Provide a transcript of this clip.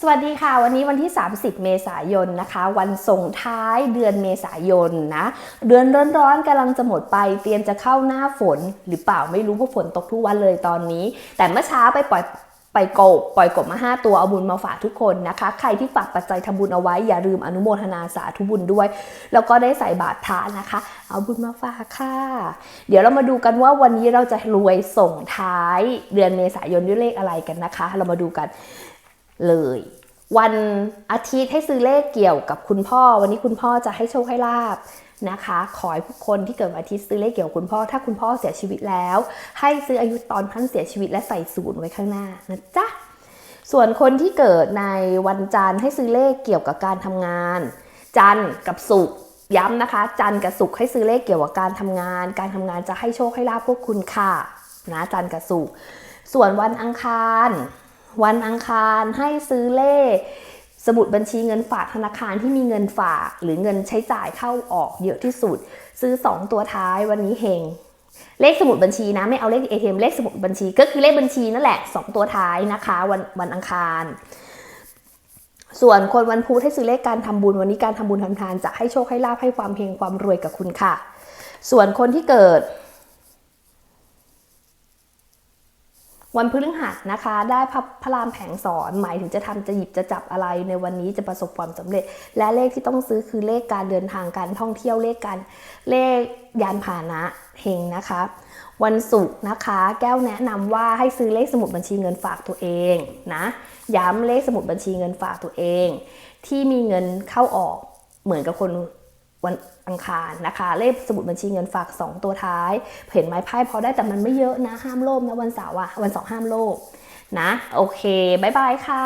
สวัสดีค่ะ วันนี้วันที่ 30 เมษายนนะคะ วันส่งท้ายเดือนเมษายนนะ เดือนร้อนๆกำลังจะหมดไปเตรียมจะเข้าหน้าฝนหรือเปล่าไม่รู้เพราะฝนตกทุกวันเลยตอนนี้ แต่เมื่อเช้าไปปล่อยไปกบปล่อยกบมา 5 ตัวเอาบุญมาฝากทุกคนนะคะ ใครที่ฝากปัจจัยทำบุญเอาไว้ อย่าลืมอนุโมทนาสาธุบุญด้วย แล้วก็ได้ใส่บาตรทานนะคะ เอาบุญมาฝากค่ะ เดี๋ยวเรามาดูกันว่าวันนี้เราจะรวยส่งท้ายเดือนเมษายนด้วยเลขอะไรกันนะคะ เรามาดูกัน เลย วันอาทิตย์ให้ซื้อเลขเกี่ยวกับคุณพ่อ วันนี้คุณพ่อจะให้โชคให้ลาบนะคะ ขอให้ผู้คนที่เกิดวันอาทิตย์ซื้อเลขเกี่ยวกับคุณพ่อ ถ้าคุณพ่อเสียชีวิตแล้ว ให้ซื้ออายุตอนท่านเสียชีวิตและใส่ศูนย์ไว้ข้างหน้านะจ๊ะส่วนคนที่เกิดในวันจันทร์ให้ซื้อเลขเกี่ยวกับการทำงาน จันทร์กับศุกร์ย้ำนะคะ จันทร์กับศุกร์ให้ซื้อเลขเกี่ยวกับการทำงาน การทำงานจะให้โชคให้ลาภพวกคุณค่ะนะจันทร์กับศุกร์ส่วนวันอังคาร วันอังคารให้ซื้อเลข สมุดบัญชีเงินฝากธนาคารที่มีเงินฝาก หรือเงินใช้จ่ายเข้าออกเยอะที่สุด ซื้อ 2 ตัวท้ายวันนี้เฮงเลขสมุดบัญชีนะไม่เอาเลข ATM เลขสมุดบัญชี ก็คือเลขบัญชีนั่นแหละ 2 ตัวท้ายนะคะ วันวันอังคาร ส่วนคนวันพุธให้ซื้อเลขการทำบุญวันนี้การทำบุญทำทานจะให้โชคให้ลาภให้ความเฮงความรวยกับคุณค่ะ ส่วนคนที่เกิด วันพฤหัสนะคะ ได้พระพระรามแผงสอนหมายถึงจะทำจะหยิบจะจับอะไรในวันนี้จะประสบความสำเร็จ และเลขที่ต้องซื้อคือเลขการเดินทางการท่องเที่ยวเลขการเลขยานพาหนะเฮงนะคะ วันศุกร์นะคะ แก้วแนะนำว่าให้ซื้อเลขสมุดบัญชีเงินฝากตัวเองนะย้ำเลขสมุดบัญชีเงินฝากตัวเอง ที่มีเงินเข้าออกเหมือนกับคน วันอังคารนะคะ เลขสมุดบัญชีเงินฝาก 2 ตัวท้าย เห็นไม้ไพ่พอได้แต่มันไม่เยอะนะ ห้ามโลภนะวันเสาร์อะวันสองห้ามโลภนะ โอเคบายบายค่ะ